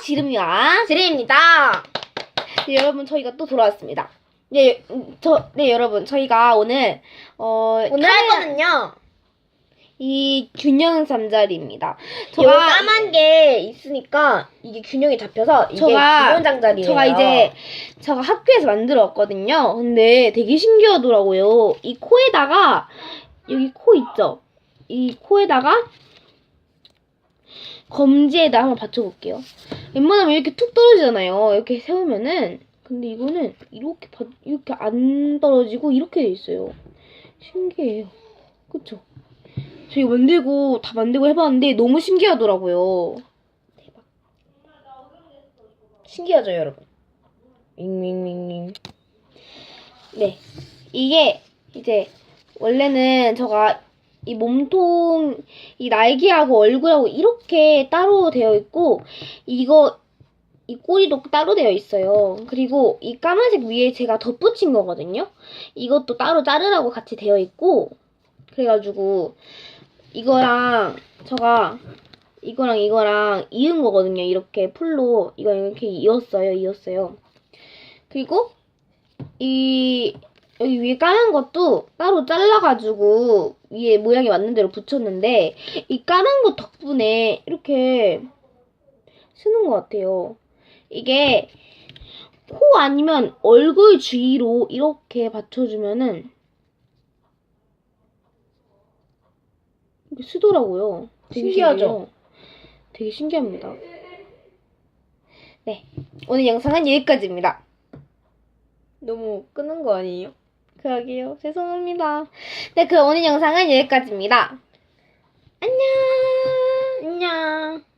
지름이와 드림입니다. 네, 여러분 저희가 또 돌아왔습니다. 네, 음, 저, 네 여러분 저희가 오늘 어 오늘 할 거는요. 이 균형 잠자리입니다. 요 까만 게 있으니까 이게 균형이 잡혀서 이게 저가- 기본 장자리예요. 제가 이제 제가 학교에서 만들어 왔거든요. 근데 되게 신기하더라고요. 이 코에다가 여기 코 있죠? 이 코에다가 검지에다 한번 받쳐볼게요. 웬만하면 이렇게 툭 떨어지잖아요. 이렇게 세우면은 근데 이거는 이렇게 받- 이렇게 안 떨어지고 이렇게 돼 있어요. 신기해요. 그쵸? 저 이거 만들고 다 만들고 해봤는데 너무 신기하더라고요. 신기하죠, 여러분. 윙윙윙윙. 네. 이게 이제 원래는 제가 이 몸통 이 날개하고 얼굴하고 이렇게 따로 되어 있고 이거 이 꼬리도 따로 되어 있어요. 그리고 이 까만색 위에 제가 덧붙인 거거든요. 이것도 따로 자르라고 같이 되어 있고 그래가지고 이거랑 제가 이거랑 이거랑 이은 거거든요. 이렇게 풀로 이거 이렇게 이었어요. 이었어요. 그리고 이 여기 위에 까만 것도 따로 잘라가지고 위에 모양이 맞는 대로 붙였는데 이 까만 것 덕분에 이렇게 쓰는 것 같아요. 이게 코 아니면 얼굴 주위로 이렇게 받쳐주면은 이렇게 쓰더라고요. 되게 신기하죠? 신기해요. 되게 신기합니다. 네, 오늘 영상은 여기까지입니다. 너무 끄는 거 아니에요? 그러게요. 죄송합니다. 네, 그럼 오늘 영상은 여기까지입니다. 안녕! 안녕.